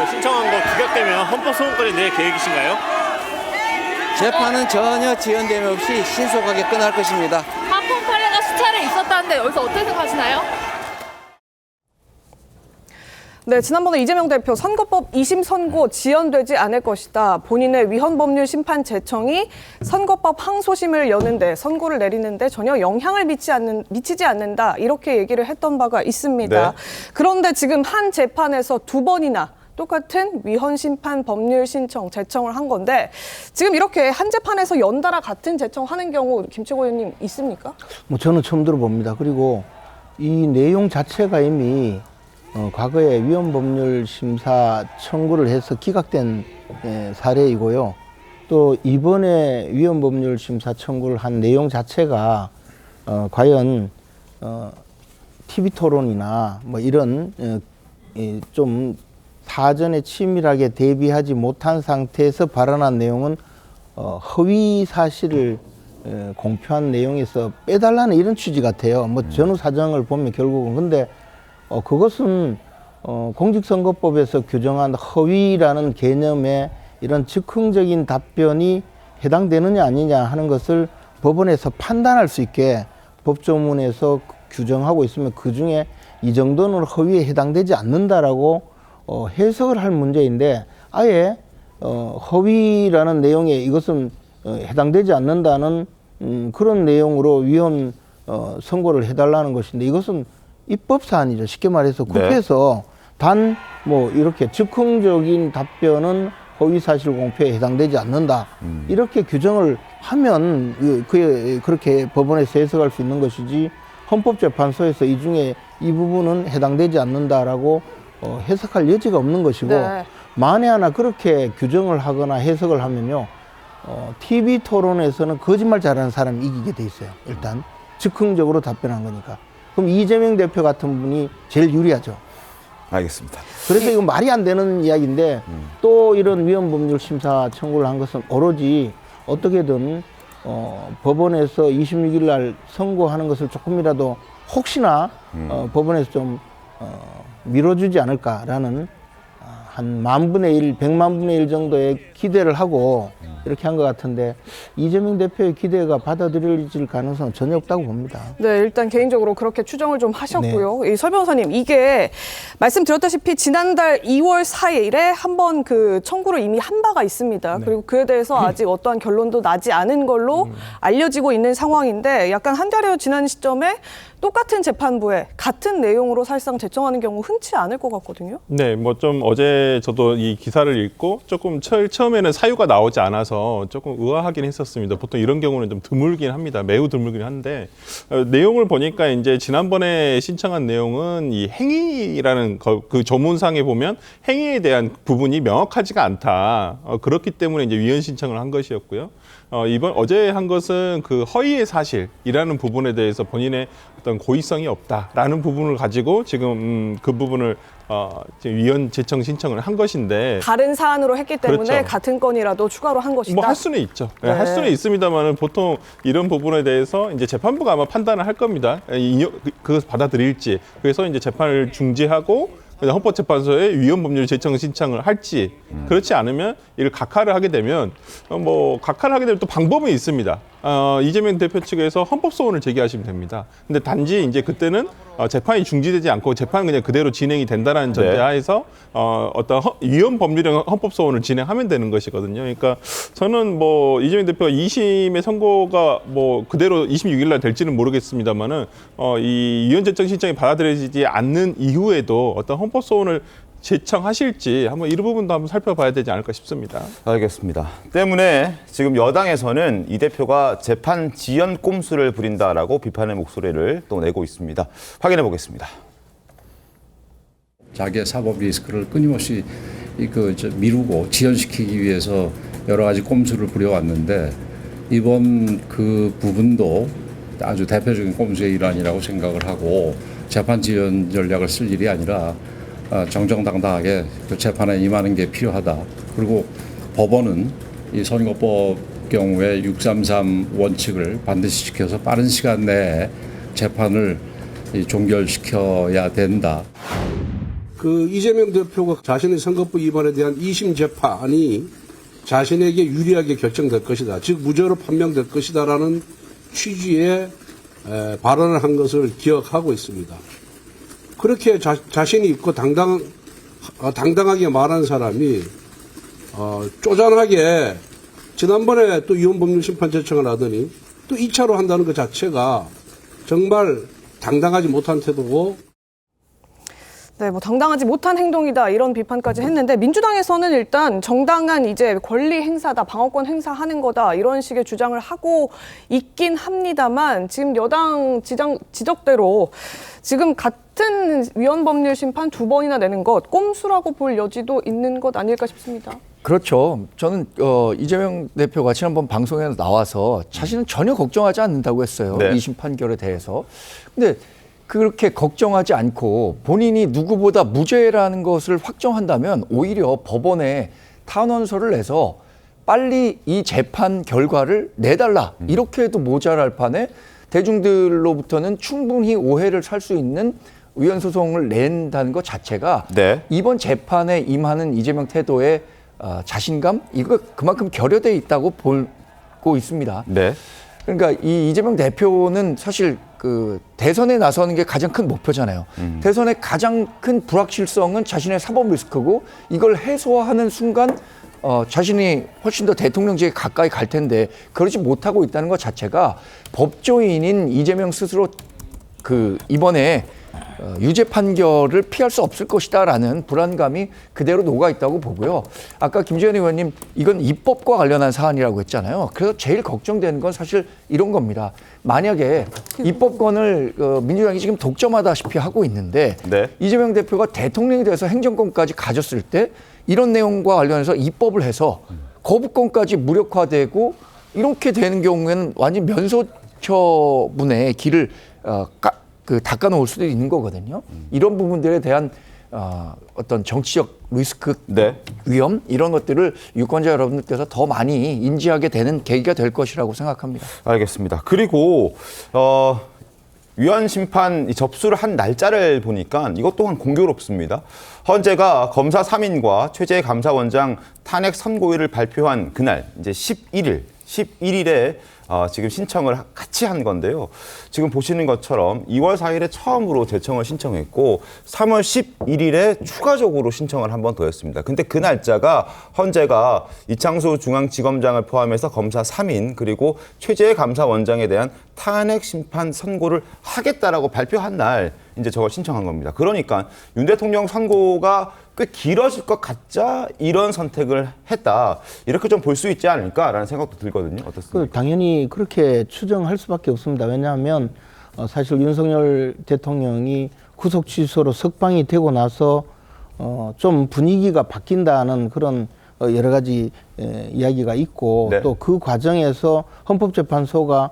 그 신청한 거 기각되면 헌법 소원까지 낼 계획이신가요? 재판은 전혀 지연됨 없이 신속하게 끝날 것입니다. 한풍 판례가 수차례 있었다는데 여기서 어떻게 생각하시나요? 네, 지난번에 이재명 대표 선거법 2심 선고 지연되지 않을 것이다. 본인의 위헌 법률 심판 제청이 선거법 항소심을 여는데 선고를 내리는데 전혀 영향을 미치 않는, 미치지 않는다. 이렇게 얘기를 했던 바가 있습니다. 네. 그런데 지금 한 재판에서 두 번이나 똑같은 위헌 심판 법률 신청 제청을 한 건데 지금 이렇게 한 재판에서 연달아 같은 제청하는 경우 김치고 의원님 있습니까? 뭐 저는 처음 들어봅니다. 그리고 이 내용 자체가 이미 어, 과거에 위헌 법률 심사 청구를 해서 기각된 예, 사례이고요. 또 이번에 위헌 법률 심사 청구를 한 내용 자체가 어, 과연 어, TV 토론이나 뭐 이런 어, 이, 좀 사전에 치밀하게 대비하지 못한 상태에서 발언한 내용은 어, 허위 사실을 에, 공표한 내용에서 빼달라는 이런 취지 같아요. 뭐 전후 사정을 보면 결국은 근데 어, 그것은 어, 공직선거법에서 규정한 허위라는 개념에 이런 즉흥적인 답변이 해당되느냐 아니냐 하는 것을 법원에서 판단할 수 있게 법조문에서 규정하고 있으면 그 중에 이 정도는 허위에 해당되지 않는다라고 어, 해석을 할 문제인데 아예 어, 허위라는 내용에 이것은 어, 해당되지 않는다는 음, 그런 내용으로 위헌 어, 선고를 해달라는 것인데 이것은 입법 사안이죠. 쉽게 말해서 네. 국회에서 단뭐 이렇게 즉흥적인 답변은 허위 사실 공표에 해당되지 않는다. 음. 이렇게 규정을 하면 그- 그렇게 법원에서 해석할 수 있는 것이지 헌법재판소에서 이 중에 이 부분은 해당되지 않는다라고 어, 해석할 여지가 없는 것이고 네. 만에 하나 그렇게 규정을 하거나 해석을 하면요 어, TV 토론에서는 거짓말 잘하는 사람이 이기게 돼 있어요. 일단 즉흥적으로 답변한 거니까. 그럼 이재명 대표 같은 분이 제일 유리하죠. 알겠습니다. 그래서 이거 말이 안 되는 이야기인데 또 이런 위헌법률 심사 청구를 한 것은 오로지 어떻게든 어, 법원에서 26일 날 선고하는 것을 조금이라도 혹시나 어, 법원에서 좀 어, 밀어주지 않을까라는 아, 한 만 분의 일, 백만 분의 일 정도의 기대를 하고 이렇게 한 것 같은데 이재명 대표의 기대가 받아들여질 가능성은 전혀 없다고 봅니다. 네, 일단 개인적으로 그렇게 추정을 좀 하셨고요. 이 설 변호사님, 이게 말씀드렸다시피 지난달 2월 4일에 한번 그 청구를 이미 한 바가 있습니다. 그리고 그에 대해서 아직 어떠한 결론도 나지 않은 걸로 알려지고 있는 상황인데 약간 한 달여 지난 시점에 똑같은 재판부에 같은 내용으로 사실상 제청하는 경우 흔치 않을 것 같거든요. 네, 뭐 좀 어제 저도 이 기사를 읽고 조금 처, 처음에는 사유가 나오지 않아서 조금 의아하긴 했었습니다. 보통 이런 경우는 좀 드물긴 합니다. 매우 드물긴 한데 어, 내용을 보니까 이제 지난번에 신청한 내용은 이 행위라는 거, 그 조문상에 보면 행위에 대한 부분이 명확하지가 않다. 어, 그렇기 때문에 이제 위헌 신청을 한 것이었고요. 어, 이번 어제 한 것은 그 허위의 사실이라는 부분에 대해서 본인의 어떤 고의성이 없다라는 부분을 가지고 지금 음, 그 부분을 어, 지금 위헌 제청 신청을 한 것인데 다른 사안으로 했기 때문에 그렇죠. 같은 건이라도 추가로 한 것이다. 뭐 할 수는 있죠. 네, 네. 할 수는 있습니다만은 보통 이런 부분에 대해서 이제 재판부가 아마 판단을 할 겁니다. 이, 그- 그것을 받아들일지. 그래서 이제 재판을 중지하고 헌법재판소에 위헌 법률 제청 신청을 할지 그렇지 않으면 이를 각하를 하게 되면 어, 뭐 각하를 하게 되면 또 방법은 있습니다. 어, 이재명 대표 측에서 헌법 소원을 제기하시면 됩니다. 근데 단지 이제 그때는 어, 재판이 중지되지 않고 재판은 그냥 그대로 진행이 된다라는 네. 전제하에서 어, 어떤 허- 위헌 법률형 헌법 소원을 진행하면 되는 것이거든요. 그러니까 저는 뭐 이재명 대표가 2심의 선고가 뭐 그대로 26일 날 될지는 모르겠습니다만은 어, 이 위헌 제청 신청이 받아들여지지 않는 이후에도 어떤 헌법 소원을 제청하실지 한번 이 부분도 한번 살펴봐야 되지 않을까 싶습니다. 알겠습니다. 때문에 지금 여당에서는 이 대표가 재판 지연 꼼수를 부린다라고 비판의 목소리를 또 내고 있습니다. 확인해 보겠습니다. 자기의 사법 리스크를 끊임없이 이그저 미루고 지연시키기 위해서 여러 가지 꼼수를 부려왔는데 이번 그 부분도 아주 대표적인 꼼수의 일환이라고 생각을 하고 재판 지연 전략을 쓸 일이 아니라 아, 정정당당하게 그 재판에 임하는 게 필요하다. 그리고 법원은 이 선거법 경우에 633 원칙을 반드시 지켜서 빠른 시간 내에 재판을 이 종결시켜야 된다. 그 이재명 대표가 자신의 선거법 위반에 대한 2심 재판이 자신에게 유리하게 결정될 것이다. 즉 무죄로 판명될 것이다라는 취지의 에, 발언을 한 것을 기억하고 있습니다. 그렇게 자, 자신이 있고 당당 어, 당당하게 말한 사람이 어, 쪼잔하게 지난번에 또 위헌법률 심판 제청을 하더니 또 2차로 한다는 것 자체가 정말 당당하지 못한 태도고. 네, 뭐 당당하지 못한 행동이다 이런 비판까지 했는데 민주당에서는 일단 정당한 이제 권리 행사다, 방어권 행사하는 거다 이런 식의 주장을 하고 있긴 합니다만 지금 여당 지장, 지적대로 지금 같은 위헌 법률 심판 두 번이나 내는 것 꼼수라고 볼 여지도 있는 것 아닐까 싶습니다. 그렇죠. 저는 어, 이재명 대표가 지난번 방송에 나와서 자신은 전혀 걱정하지 않는다고 했어요. 네. 이심 판결에 대해서. 근데 그렇게 걱정하지 않고 본인이 누구보다 무죄라는 것을 확정한다면 오히려 법원에 탄원서를 내서 빨리 이 재판 결과를 내달라. 이렇게 해도 모자랄 판에 대중들로부터는 충분히 오해를 살 수 있는 위헌 소송을 낸다는 것 자체가 네. 이번 재판에 임하는 이재명 태도의 어, 자신감 이거 그만큼 결여돼 있다고 보고 있습니다. 네. 그러니까 이 이재명 대표는 사실 그 대선에 나서는 게 가장 큰 목표잖아요. 대선의 가장 큰 불확실성은 자신의 사법 리스크고 이걸 해소하는 순간 어, 자신이 훨씬 더 대통령직에 가까이 갈 텐데 그러지 못하고 있다는 것 자체가 법조인인 이재명 스스로 그 이번에 어, 유죄 판결을 피할 수 없을 것이다라는 불안감이 그대로 녹아 있다고 보고요. 아까 김재현 의원님 이건 입법과 관련한 사안이라고 했잖아요. 그래서 제일 걱정되는 건 사실 이런 겁니다. 만약에 입법권을 어, 민주당이 지금 독점하다시피 하고 있는데 네. 이재명 대표가 대통령이 돼서 행정권까지 가졌을 때 이런 내용과 관련해서 입법을 해서 거부권까지 무력화되고 이렇게 되는 경우에는 완전 면소 처분의 길을 어, 까, 그 닦아놓을 수도 있는 거거든요. 이런 부분들에 대한 어, 어떤 정치적 리스크 네. 위험 이런 것들을 유권자 여러분들께서 더 많이 인지하게 되는 계기가 될 것이라고 생각합니다. 알겠습니다. 그리고 어, 위헌 심판 이 접수를 한 날짜를 보니까 이것 또한 공교롭습니다. 헌재가 검사 3인과 최재 감사원장 탄핵 선고일을 발표한 그날 이제 11일, 11일에 어, 지금 신청을 같이 한 건데요. 지금 보시는 것처럼 2월 4일에 처음으로 재청을 신청했고 3월 11일에 추가적으로 신청을 한 번 더 했습니다. 근데 그 날짜가 헌재가 이창수 중앙지검장을 포함해서 검사 3인 그리고 최재 감사원장에 대한 탄핵 심판 선고를 하겠다라고 발표한 날 이제 저걸 신청한 겁니다. 그러니까 윤 대통령 선고가 꽤 길어질 것 같자 이런 선택을 했다. 이렇게 좀 볼 수 있지 않을까라는 생각도 들거든요. 어떻습니까? 그 당연히 그렇게 추정할 수밖에 없습니다. 왜냐하면 어, 사실 윤석열 대통령이 구속 취소로 석방이 되고 나서 어, 좀 분위기가 바뀐다는 그런 어, 여러 가지 에, 이야기가 있고 네. 또그 과정에서 헌법재판소가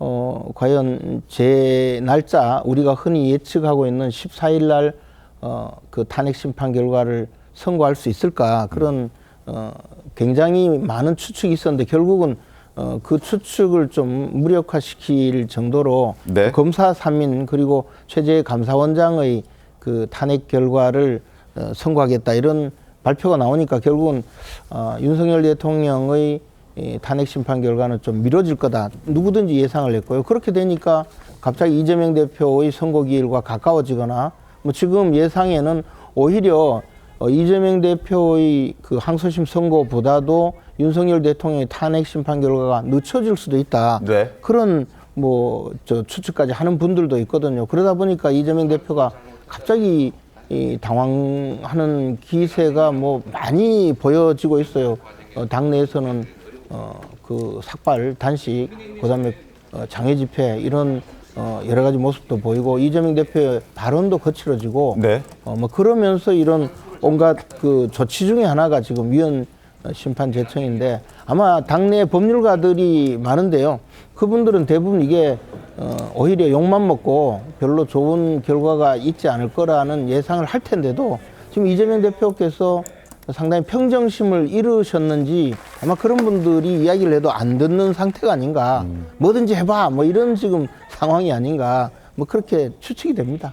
어, 과연 제 날짜 우리가 흔히 예측하고 있는 14일 날 어, 그 탄핵 심판 결과를 선고할 수 있을까 그런 어, 굉장히 많은 추측이 있었는데 결국은 어, 그 추측을 좀 무력화시킬 정도로 네. 검사 3인 그리고 최재 감사원장의 그 탄핵 결과를 어, 선고하겠다 이런 발표가 나오니까 결국은 어, 윤석열 대통령의 이 탄핵 심판 결과는 좀 미뤄질 거다 누구든지 예상을 했고요 그렇게 되니까 갑자기 이재명 대표의 선고 기일과 가까워지거나 뭐 지금 예상에는 오히려 어, 이재명 대표의 그 항소심 선고보다도 윤석열 대통령의 탄핵 심판 결과가 늦춰질 수도 있다. 네. 그런 뭐 저 추측까지 하는 분들도 있거든요. 그러다 보니까 이재명 대표가 갑자기 이 당황하는 기세가 뭐 많이 보여지고 있어요. 어, 당내에서는 어, 그 삭발, 단식, 그다음에 어, 장애 집회 이런 어, 여러 가지 모습도 보이고 이재명 대표의 발언도 거칠어지고 네. 어, 뭐 그러면서 이런 온갖 그 조치 중에 하나가 지금 위헌 심판 제청인데 아마 당내 법률가들이 많은데요. 그분들은 대부분 이게 어, 오히려 욕만 먹고 별로 좋은 결과가 있지 않을 거라는 예상을 할 텐데도 지금 이재명 대표께서 상당히 평정심을 잃으셨는지 아마 그런 분들이 이야기를 해도 안 듣는 상태가 아닌가. 뭐든지 해봐. 뭐 이런 지금 상황이 아닌가. 뭐 그렇게 추측이 됩니다.